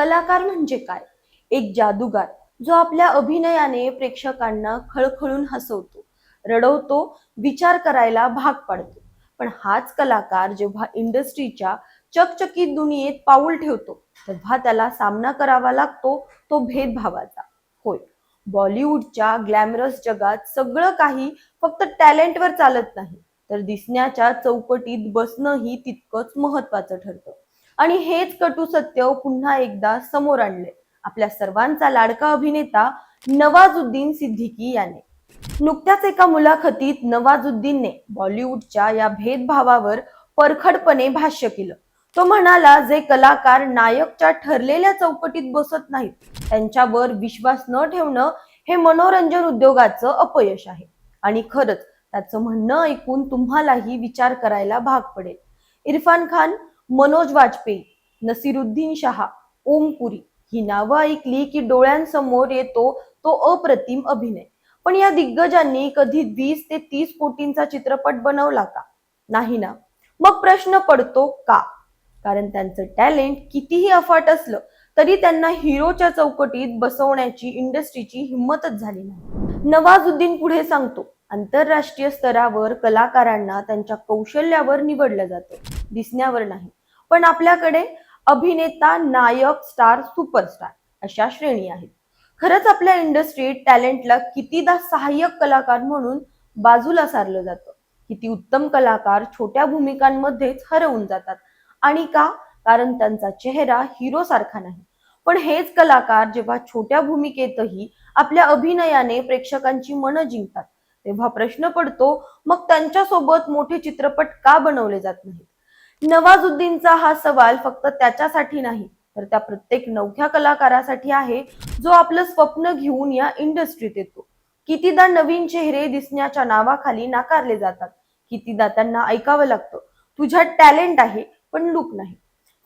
कलाकार म्हणजे काय? एक जादूगार जो आपल्या अभिनयाने प्रेक्षकांना खळखळून हसवतो रडवतो विचार करायला भाग पाडतो. पण हाच कलाकार जेव्हा इंडस्ट्रीच्या चकचकीत दुनियेत पाऊल ठेवतो तेव्हा त्याला सामना करावा लागतो तो भेदभावाचा. होय बॉलिवूडच्या ग्लॅमरस जगात सगळं काही फक्त टॅलेंटवर चालत नाही तर दिसण्याच्या चौकटीत बसणंही तितकंच महत्वाचं ठरतं. आणि हेच कटू सत्य पुन्हा एकदा समोर आणले. आपल्या सर्वांचा लाडका अभिनेता नवाजुद्दीन सिद्दीकी याने. नुकत्याच एका मुलाखतीत नवाजुद्दीनने बॉलिवूडच्या या भेदभावावर परखडपणे भाष्य केलं. तो म्हणाला जे कलाकार नायकच्या ठरलेल्या चौकटीत बसत नाहीत त्यांच्यावर विश्वास न ठेवणं हे मनोरंजन उद्योगाचं अपयश आहे. आणि खरंच त्याचं म्हणणं ऐकून तुम्हालाही विचार करायला भाग पडेल. इरफान खान मनोज वाजपेयी नसीरुद्दीन शहा ओमपुरी ही नावं ऐकली की डोळ्यांसमोर येतो तो अप्रतिम अभिनय. पण या दिग्गजांनी कधी वीस ते तीस कोटींचा चित्रपट बनवला का? नाही ना. मग प्रश्न पडतो का? कारण त्यांचं टॅलेंट कितीही अफाट असलं तरी त्यांना हिरोच्या चौकटीत बसवण्याची इंडस्ट्रीची हिंमतच झाली नाही. नवाजुद्दीन पुढे सांगतो आंतरराष्ट्रीय स्तरावर कलाकारांना त्यांच्या कौशल्यावर निवडलं जातं. दिसण्यावर नाही. पण आपल्याकडे अभिनेता नायक स्टार सुपरस्टार अशा श्रेणी आहेत. खरंच आपल्या इंडस्ट्रीत टॅलेंटला कितीदा सहाय्यक कलाकार म्हणून बाजूला सारलं जातं. किती उत्तम कलाकार छोट्या भूमिकांमध्येच हरवून जातात. आणि का? कारण त्यांचा चेहरा हिरो सारखा नाही. पण हेच कलाकार जेव्हा छोट्या भूमिकेतही आपल्या अभिनयाने प्रेक्षकांची मनं जिंकतात तेव्हा प्रश्न पडतो मग त्यांच्यासोबत मोठे चित्रपट का बनवले जात नाहीत? नवाजुद्दीनचा हा सवाल फक्त त्याच्यासाठी नाही तर त्या प्रत्येक नवख्या कलाकारासाठी आहे जो आपलं स्वप्न घेऊन या इंडस्ट्रीत येतो. कितीदा नवीन चेहरे दिसण्याच्या नावाखाली नाकारले जातात कितीदा त्यांना ऐकावं लागतं. तुझ्यात टॅलेंट आहे पण लुक नाही.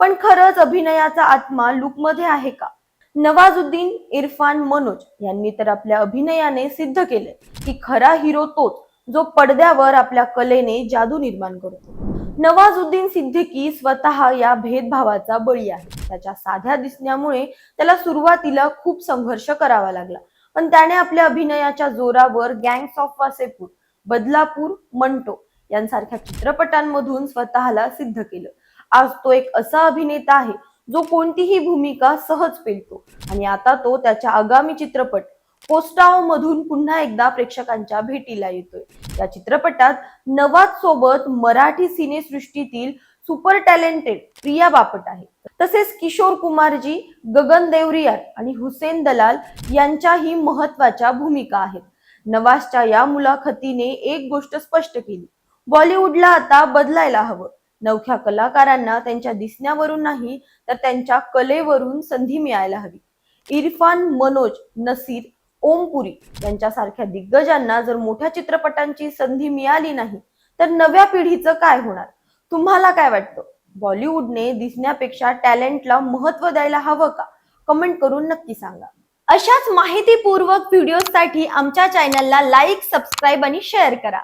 पण खरंच अभिनयाचा आत्मा लुकमध्ये आहे का? नवाजुद्दीन इरफान मनोज यांनी तर आपल्या अभिनयाने सिद्ध केले की खरा हिरो तोच जो पडद्यावर आपल्या कलेने जादू निर्माण करतो. नवाजुद्दीन सिद्दीकी स्वतः या भेदभावाचा बळी आहे. त्याच्या साध्या दिसण्यामुळे त्याला सुरुवातीला खूप संघर्ष करावा लागला. पण त्याने आपल्या अभिनयाच्या जोरावर गँग्स ऑफ वासेपूर बदलापूर मंटो यांसारख्या चित्रपटांमधून स्वतःला सिद्ध केलं. आज तो एक असा अभिनेता आहे जो कोणतीही भूमिका सहज पेलतो. आणि आता तो त्याच्या आगामी चित्रपट पोस्टाओ मधून पुन्हा एकदा प्रेक्षकांच्या भेटीला येतोय. या चित्रपटात नवाज सोबत मराठी सिनेसृष्टीतील सुपर टॅलेंटेड प्रिया बापट आहे. तसेच किशोर कुमारजी गगन देवरियार आणि हुसेन दलाल यांच्याही महत्त्वाच्या भूमिका आहेत. नवाजच्या या मुलाखतीने एक गोष्ट स्पष्ट केली. बॉलिवूडला आता बदलायला हवं. नवख्या कलाकारांना त्यांच्या दिसण्यावरून नाही तर त्यांच्या कलेवरून संधी मिळायला हवी. इरफान मनोज नसीर ओमपुरी यांच्यासारख्या दिग्गजांना जर मोठ्या चित्रपटांची संधी मिळाली नाही तर नव्या पिढीचं काय होणार? तुम्हाला काय वाटतं? बॉलिवूडने दिसण्यापेक्षा टॅलेंटला महत्त्व द्यायला हवं का? कमेंट करून नक्की सांगा. अशाच माहितीपूर्वक व्हिडिओसाठी आमच्या चॅनलला लाईक सबस्क्राईब आणि शेअर करा.